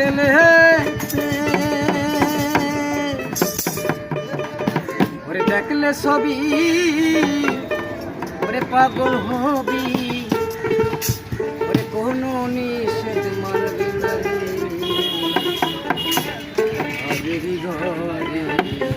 গেলে ওরে দেখলে সবই, ওরে পাগল হবি। ওরে কোনো নিষেধ মানবি না রে। আগেরই ঘরে অনেক শহরে